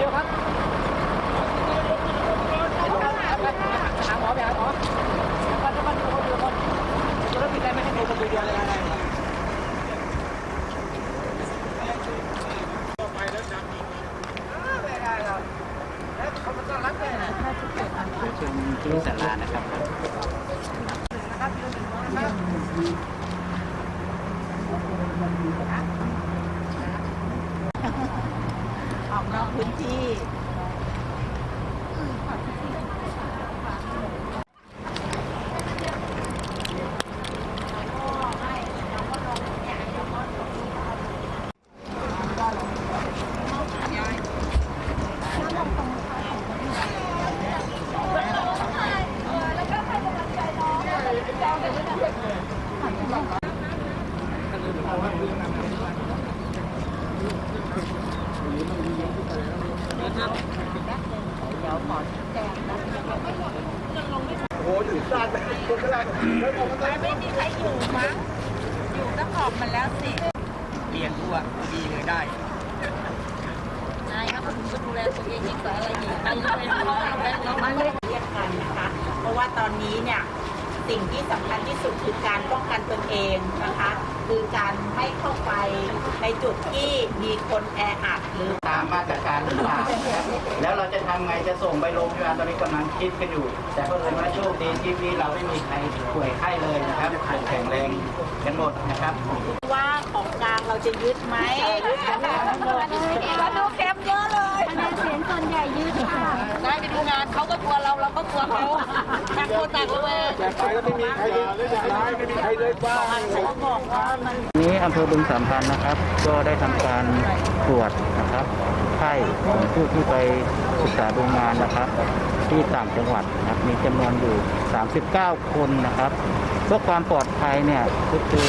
ดียวครับเป็นสารานะครับ พื้นที่ โออกนอกพื้นที่ไม่มีใครอยู่มั้ง อยู่ตั้งออกมาแล้วสิเรียนรู้อะดีเลยได้นายครับผมจะดูแลตัวเองยิ่งกว่าอะไรอีกนายจะเป็นพ่อแล้วมาเรียกเรียกกันนะคะ เพราะว่าตอนนี้เนี่ยสิ่งที่สำคัญที่สุดคือการป้องกันตนเองนะคะ คือการไม่เข้าไปในจุดที่มีคนแออัดหรือตามมาตรการหรือเปล่านะครับแล้วเราจะทำไงจะส่งไปโรงพยาบาลตอนนี้กำลังคิดกันอยู่ แต่ก็เลยว่าโชคดีที่นี้เราไม่มีใครป่วยไข้เลยนะครับแข็งแรงกันหมดนะครับ ว่าของกลางเราจะยึดไหมมา ก็กลัวเราเราก็กลัวเขาต่างคนต่างระแวงไปแล้วไม่มีใครเลยย้ายไม่มีใครเลยบ้างเขาบอกว่ามันนี้อำเภอบึงสามพันธ์นะครับ ก็ได้ทำการตรวจนะครับไข้ของผู้ที่ไปศึกษาดูงานนะครับ ที่ต่างจังหวัดนะครับมีจำนวนอยู่ 39 คนนะครับเพื่อความปลอดภัยเนี่ยก็คือ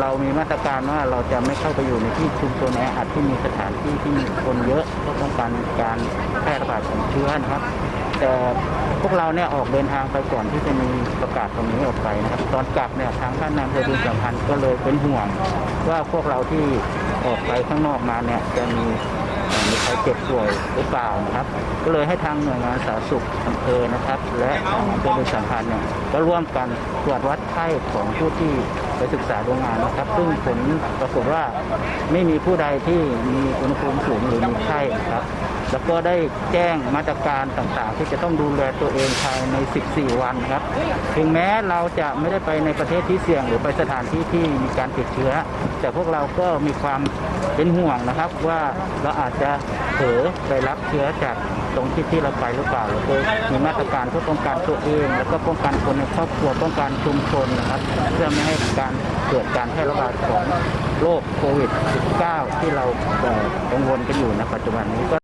เรามีมาตรการว่าเราจะไม่เข้าไปอยู่ในที่ชุมชนแออัดที่มีสถานที่ที่มีคนเยอะเพื่อป้องกันการแพร่ระบาดของเชื้อนะครับ แต่พวกเราเนี่ยออกเดินทางไปก่อนที่จะมีประกาศตรงนี้ออกไปนะครับ ตอนกลับเนี่ยทางท่านนายอำเภอบึงสัมพันธ์ก็เลยเป็นห่วง ว่าพวกเราที่ออกไปข้างนอกมาเนี่ยจะมีมีใครเจ็บป่วยหรือเปล่านะครับ ก็เลยให้ทางหน่วยงานสาธารณสุขอำเภอนะครับ และทางอำเภอบึงสัมพันธ์เนี่ยก็ร่วมกันตรวจวัดไข้ของผู้ที่ไปศึกษาดูงานนะครับ ซึ่งผลปรากฏว่าไม่มีผู้ใดที่มีอุณหภูมิสูงหรือมีไข้นะครับ แล้วก็ได้แจ้งมาตรการต่างๆ ที่จะต้องดูแลตัวเองภายใน 14 วันครับ ถึงแม้เราจะไม่ได้ไปในประเทศที่เสี่ยงหรือไปสถานที่ที่มีการติดเชื้อ แต่พวกเราก็มีความเป็นห่วงนะครับว่าเราอาจจะเผลอไปรับเชื้อจากตรงที่ที่เราไปหรือเปล่าแล้วก็มีมาตรการเพื่อป้องกันตัวเอง แล้วก็ป้องกันคนในครอบครัวป้องกันชุมชนนะครับ เพื่อไม่ให้การเกิดการแพร่ระบาดของโรคโควิด -19 ที่เราเอ่อกังวลกันอยู่ในปัจจุบันนี้ก็